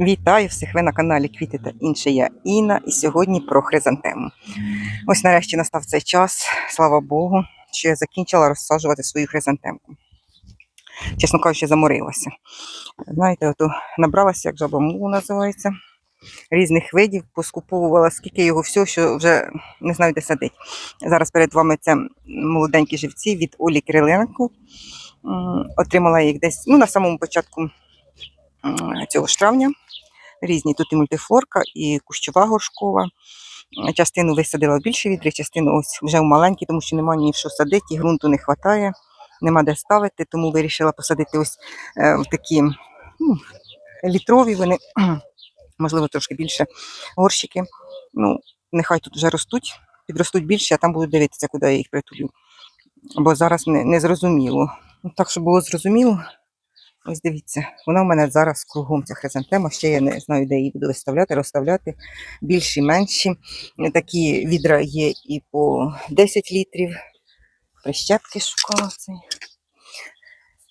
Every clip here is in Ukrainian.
Вітаю всіх! Ви на каналі Квіти та інше. Я Інна, і сьогодні про хризантему. Ось нарешті настав цей час, слава Богу, що я закінчила розсаджувати свою хризантемку. Чесно кажучи, заморилася. Знаєте, ото набралася, як жаба мулу називається, різних видів, поскуповувала скільки його всього, що вже не знаю, де садить. Зараз перед вами це молоденькі живці від Олі Кириленко. Отримала їх десь ну, на самому початку цього ж травня. Різні тут і мультифлорка, і кущова горшкова. Частину висадила в більші відри, частину ось вже в маленькі, тому що немає ні в що садити, і ґрунту не вистачає, нема де ставити, тому вирішила посадити ось е, в такі ну, літрові, вони, можливо, трошки більше горщики. Ну, нехай тут вже ростуть, підростуть більше, а там буду дивитися, куди я їх притулю. Бо зараз не, не зрозуміло. Так, щоб було зрозуміло, Ось дивіться, вона в мене зараз кругом ця хризантема. Ще я не знаю, де її буду виставляти, розставляти. Більші, менші. Такі відра є і по 10 літрів. Прищепки шукала цей.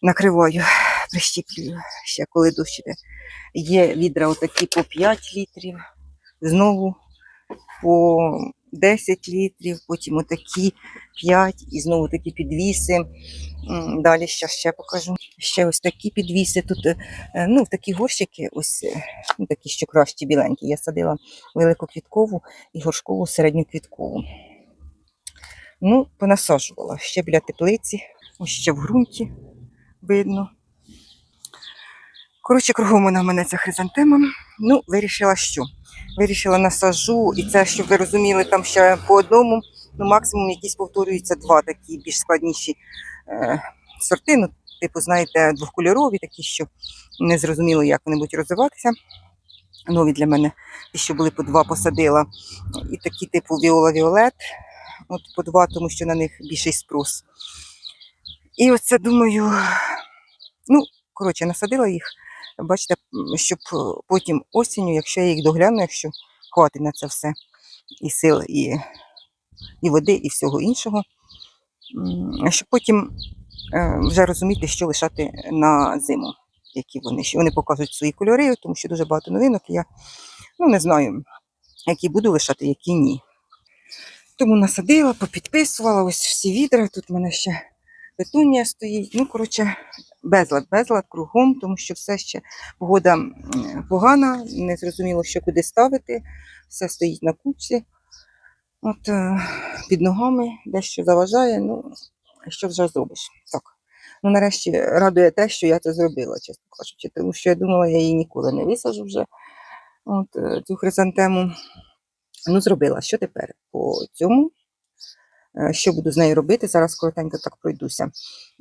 Накриваю, прищіплюю ще коли дощ. Є відра отакі по 5 літрів. Знову по 10 літрів, потім отакі 5 і знову такі підвіси. Далі ще, ще покажу. Ще ось такі підвіси. Тут е, ну, такі горщики, ось е, ну, такі, що кращі біленькі. Я садила великоквіткову і горшкову середньоквіткову. Ну, понасаджувала ще біля теплиці, ось ще в ґрунті видно. Коротше, кругом вона в мене ця хризантема. Ну, вирішила що? Вирішила насажу, і це, щоб ви розуміли, там ще по одному, ну максимум якісь повторюються два такі більш складніші е, сорти. Ну, типу, знаєте, двохкольорові, такі, що не зрозуміло, як вони будуть розвиватися. Нові для мене, ті, що були по два, посадила. І такі, типу, Віола Віолет, от по два, тому що на них більший спрос. І оце думаю, ну, коротше, насадила їх. Бачите, щоб е, потім осінню, якщо я їх догляну, якщо хватить на це все і сил, і, і води, і всього іншого, щоб потім е, вже розуміти, що лишати на зиму, які вони. Вони покажуть свої кольори, тому що дуже багато новинок. і Я ну, не знаю, які буду лишати, які ні. Тому насадила, попідписувала ось всі відра. Тут в мене ще петунія стоїть. Ну, коротше, безлад, безлад кругом, тому що все ще погода погана, не зрозуміло, що куди ставити. Все стоїть на кучці. От е, під ногами дещо заважає. Ну, що вже зробиш? Так. Ну, нарешті радує те, що я це зробила, чесно кажучи, тому що я думала, я її ніколи не висажу вже. От е, цю хризантему. Ну, зробила. Що тепер по цьому? Е, Що буду з нею робити? Зараз коротенько так пройдуся.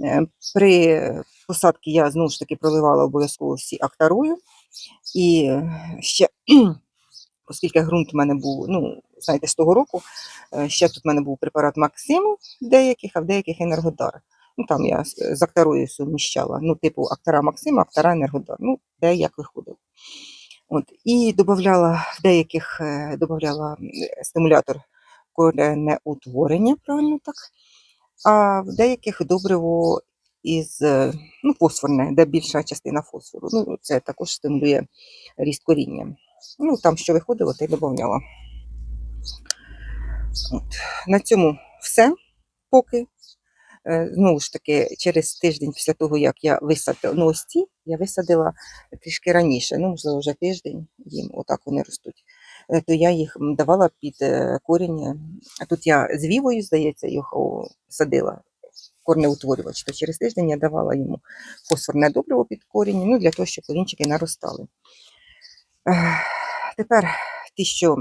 Е, При посадці я знову ж таки проливала обов'язково всі актарою. І е, ще, оскільки ґрунт у мене був, ну, знаєте, з того року, ще тут в мене був препарат Максим в деяких, а в деяких енергодар. Ну, там я з актарою суміщала. Ну, типу, актара Максима, актара енергодар. Ну, де як виходило. От, і додавала деяких додавала е, стимулятор коренеутворення, правильно так. А в деяких добриво із е, ну, фосфорне, де більша частина фосфору. Ну, це також стимулює ріст коріння. Ну, там що виходило, те й додавала. На цьому все поки. Е, Знову ж таки, через тиждень після того, як я висадила, ну ось ці я висадила трішки раніше, ну, можливо, вже тиждень їм отак вони ростуть. Е, То я їх давала під е, корінь. А тут я з вівою, здається, їх о, садила корнеутворювач. То через тиждень я давала йому фосфорне добриво під корінь, ну, для того, щоб корінчики наростали. Тепер ті, що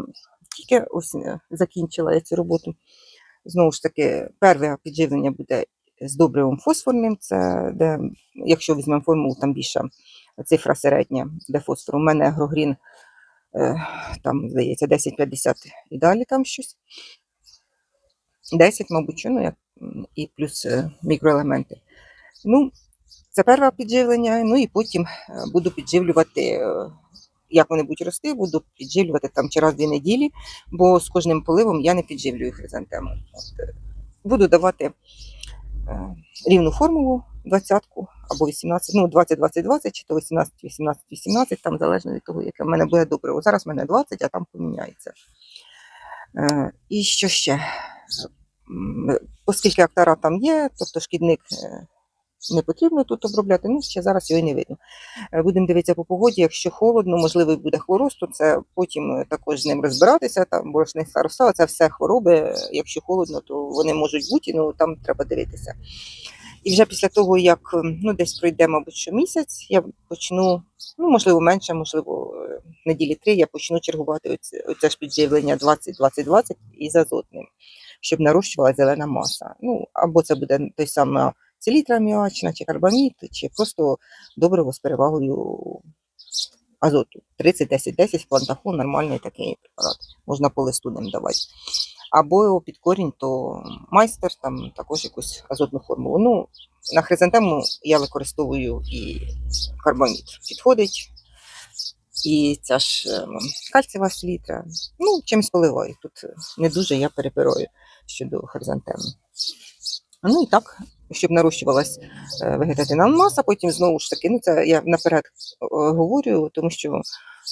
тільки ось е, закінчила я цю роботу, знову ж таки, перше підживлення буде з добривом фосфорним. Це де, якщо візьмемо формулу, там більша цифра середня, де фосфор. У мене агрогрін, там, здається, 10-50 і далі там щось. 10, мабуть, ну, як, і плюс е, мікроелементи. Ну, це перше підживлення, ну і потім е, буду підживлювати, е, як вони будуть рости, буду підживлювати там чи раз дві неділі, бо з кожним поливом я не підживлюю хризантему. Е, буду давати е, рівну формулу двадцятку або 18, ну 20-20-20, чи то 18-18-18, там залежно від того, яке в мене буде добриво. Зараз в мене 20, а там поміняється. Е, і що ще? Оскільки актара там є, тобто шкідник е, не потрібно тут обробляти, ну ще зараз його не видно. Е, Будемо дивитися по погоді, якщо холодно, можливо, буде хворост, то це потім е, також з ним розбиратися, там борошних староста, це все хвороби. Якщо холодно, то вони можуть бути, ну там треба дивитися. І вже після того, як ем, ну, десь пройде, мабуть, що місяць, я почну, ну, можливо, менше, можливо, е, неділі три, я почну чергувати оце, оце ж підживлення 20-20-20 із азотним, щоб нарощувала зелена маса. Ну, або це буде той самий селітра міачна, чи карбамід, чи просто добриво з перевагою азоту. 30-10-10 плантафон нормальний такий препарат. Можна по листу ним давати. Або під корінь, то майстер, там також якусь азотну формулу. Ну, на хризантему я використовую і карбамід підходить, і ця ж ем, кальцієва селітра. Ну, чимось поливаю. Тут не дуже я перепираю щодо хризантеми. Ну і так, щоб нарощувалась е, вегетативна маса, потім знову ж таки, ну це я наперед е, говорю, тому що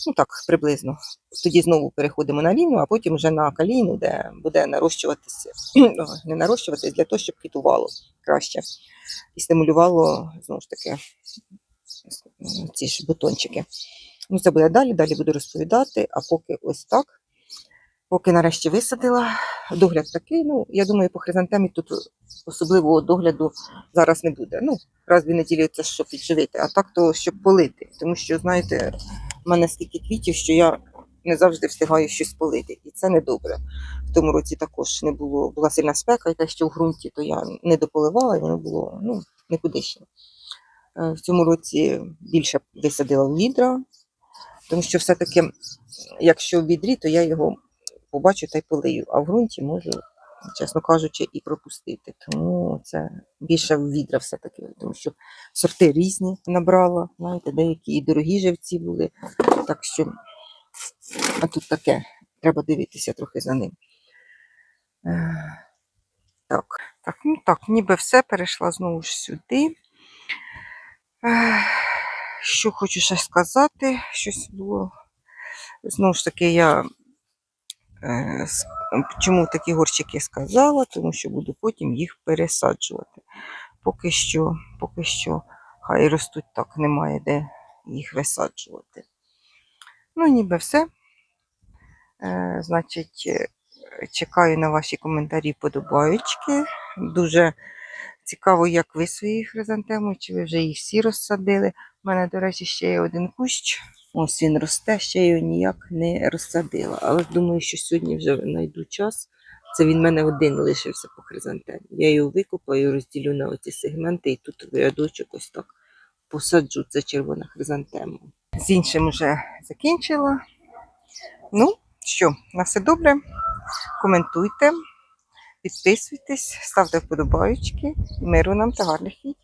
ну так приблизно. Тоді знову переходимо на лінію, а потім вже на калійну, де буде нарощуватися, не нарощуватись для того, щоб квітувало краще і стимулювало знову ж таки ці ж бутончики. Ну, це буде далі, далі буду розповідати, а поки ось так. Поки нарешті висадила, догляд такий. Ну, я думаю, по хризантемі тут особливого догляду зараз не буде. Ну, раз дві неділі це щоб підживити, а так то щоб полити. Тому що, знаєте, в мене стільки квітів, що я не завжди встигаю щось полити. І це не добре. В тому році також не було, була сильна спека, і те, що в ґрунті, то я не дополивала, і воно було ну, никудишнє. Е, В цьому році більше висадила в відра, тому що все-таки, якщо в відрі, то я його побачу та й полию, а в ґрунті можу, чесно кажучи, і пропустити. Тому це більше в відра все-таки, тому що сорти різні набрала, знаєте, деякі і дорогі живці були. Так що, а тут таке, треба дивитися трохи за ним. Е, Так, так, ну так, ніби все перейшла знову ж сюди. Е, Що хочу ще сказати, щось було. Знову ж таки, я Е, Чому такі горщики сказала? Тому що буду потім їх пересаджувати. Поки що, поки що, хай ростуть так, немає де їх висаджувати. Ну, ніби все. Е, значить, е, чекаю на ваші коментарі, подобаючки. Дуже цікаво, як ви свої хризантеми, чи ви вже їх всі розсадили. У мене, до речі, ще є один кущ. Ось він росте, ще його ніяк не розсадила. Але думаю, що сьогодні вже знайду час. Це він в мене один лишився по хризантемі. Я його викопаю, розділю на оці сегменти і тут в рядочок ось так посаджу. Це червона хризантема. З іншим вже закінчила. Ну, що, на все добре. Коментуйте, підписуйтесь, ставте вподобайки. Миру нам та гарних відео.